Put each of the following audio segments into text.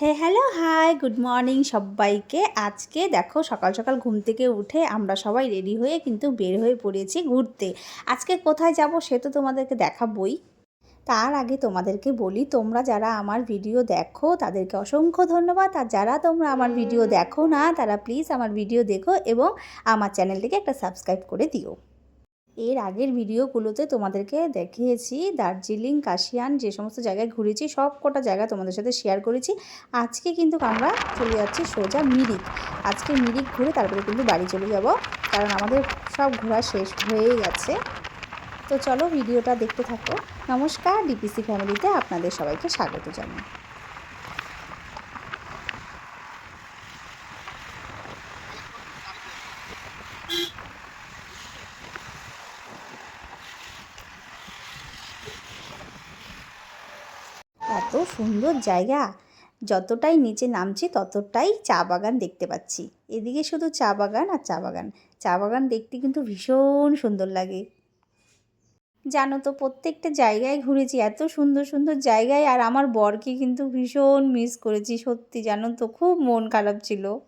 Hey hello hi good morning সবাইকে। আজকে দেখো সকাল সকাল ঘুম থেকে উঠে আমরা সবাই রেডি হয়ে কিন্তু বের হয়ে পড়েছি ঘুরতে। আজকে কোথায় যাব সে তো তোমাদেরকে দেখাবই। তার আগে তোমাদেরকে বলি, তোমরা যারা আমার ভিডিও দেখো, তাদেরকে অসংখ্য ধন্যবাদ। আর যারা তোমরা আমার ভিডিও দেখো না, তারা প্লিজ আমার ভিডিও দেখো এবং আমার চ্যানেলটিকে একটা সাবস্ক্রাইব করে দিও। এর আগের ভিডিওগুলোতে তোমাদেরকে দেখিয়েছি, দার্জিলিং, কাশিয়ান যে সমস্ত জায়গায় ঘুরেছি, সব কটা জায়গা তোমাদের সাথে শেয়ার করেছি। আজকে কিন্তু আমরা চলে যাচ্ছি সোজা মিরিক। আজকে মিরিক ঘুরে তারপরে কিন্তু বাড়ি চলে যাব, কারণ আমাদের সব ঘোরা শেষ হয়ে গেছে। তো চলো ভিডিওটা দেখতে থাকো। নমস্কার ডিপিসি ফ্যামিলিতে আপনাদের সবাইকে স্বাগত জানাই। এত সুন্দর জায়গা। যতটাই নিচে নামছি, ততটাই চা বাগান দেখতে পাচ্ছি। এদিকে শুধু চা বাগান আর চা বাগান। চা বাগান দেখতে কিন্তু ভীষণ সুন্দর লাগে। জানো তো, প্রত্যেকটা জায়গায় ঘুরেছি, এত সুন্দর সুন্দর জায়গায়, আর আমার বরকে কিন্তু ভীষণ মিস করেছি, সত্যি জানো তো, খুব মন খারাপ ছিল।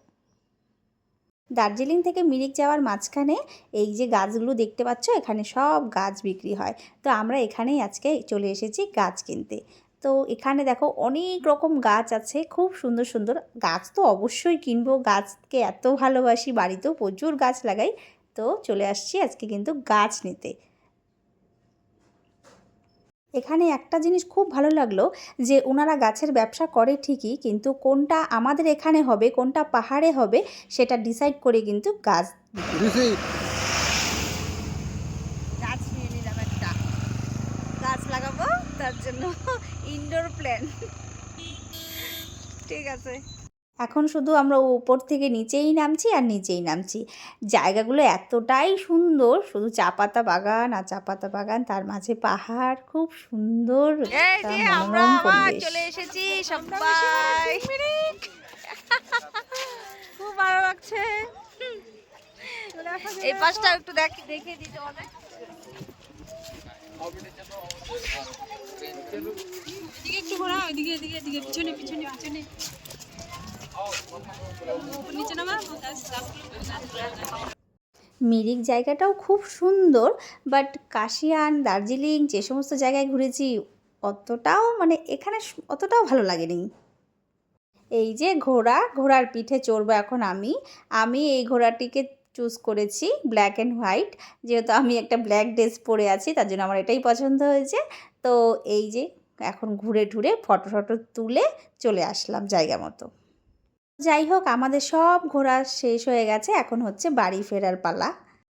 দার্জিলিং থেকে মিরিক যাওয়ার মাঝখানে এই যে গাছগুলো দেখতে পাচ্ছ, এখানে সব গাছ বিক্রি হয়। তো আমরা এখানেই আজকে চলে এসেছি গাছ কিনতে। তো এখানে দেখো অনেক রকম গাছ আছে, খুব সুন্দর সুন্দর। গাছ তো অবশ্যই কিনবো, গাছকে এত ভালোবাসি, বাড়িতেও প্রচুর গাছ লাগাই। তো চলে আসছি আজকে কিন্তু গাছ নিতে। এখানে একটা জিনিস খুব ভালো লাগল যে ওনারা গাছের ব্যবসা করে ঠিকই, কিন্তু কোনটা আমাদের এখানে হবে, কোনটা পাহাড়ে হবে, সেটা ডিসাইড করে কিন্তু গাছ গাছ নিয়ে নিলাম একটা গাছ লাগাবো তার জন্য ইনডোর প্ল্যান ঠিক আছে। এখন শুধু আমরা উপর থেকে নিচেই নামছি আর নিচেই নামছি। জায়গাগুলো এতটাই সুন্দর শুধু চা পাতা বাগান আর চা পাতা বাগান তার মাঝে পাহাড় খুব সুন্দর পরিবেশ। চলে এসেছি সবাই। খুব ভালো লাগছে। এই পাশটা একটু দেখ দেখে দিতে হবে। এদিকে একটু ঘোরা এদিকে এদিকে, পিছনে পিছনে পিছনে। নিচে মিরিক জায়গাটাও খুব সুন্দর বাট কাশিয়ান, দার্জিলিং, যে সমস্ত জায়গায় ঘুরেছি, অতটাও মানে এখানে অতটাও ভালো লাগেনি। এই যে ঘোড়া, ঘোড়ার পিঠে চড়বো এখন আমি। আমি এই ঘোড়াটিকে চুজ করেছি ব্ল্যাক অ্যান্ড হোয়াইট যেহেতু আমি একটা ব্ল্যাক ড্রেস পরে আছি, তার জন্য আমার এটাই পছন্দ হয়েছে। তো এই যে এখন ঘুরে ঘুরে ফটো ফটো তুলে চলে আসলাম জায়গা মতো। যাই হোক, আমাদের সব ঘোরা শেষ হয়ে গেছে, এখন হচ্ছে বাড়ি ফেরার পালা।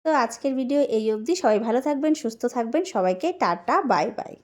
তো আজকের ভিডিও এই অবধি। সবাই ভালো থাকবেন, সুস্থ থাকবেন। সবাইকে টাটা বাই বাই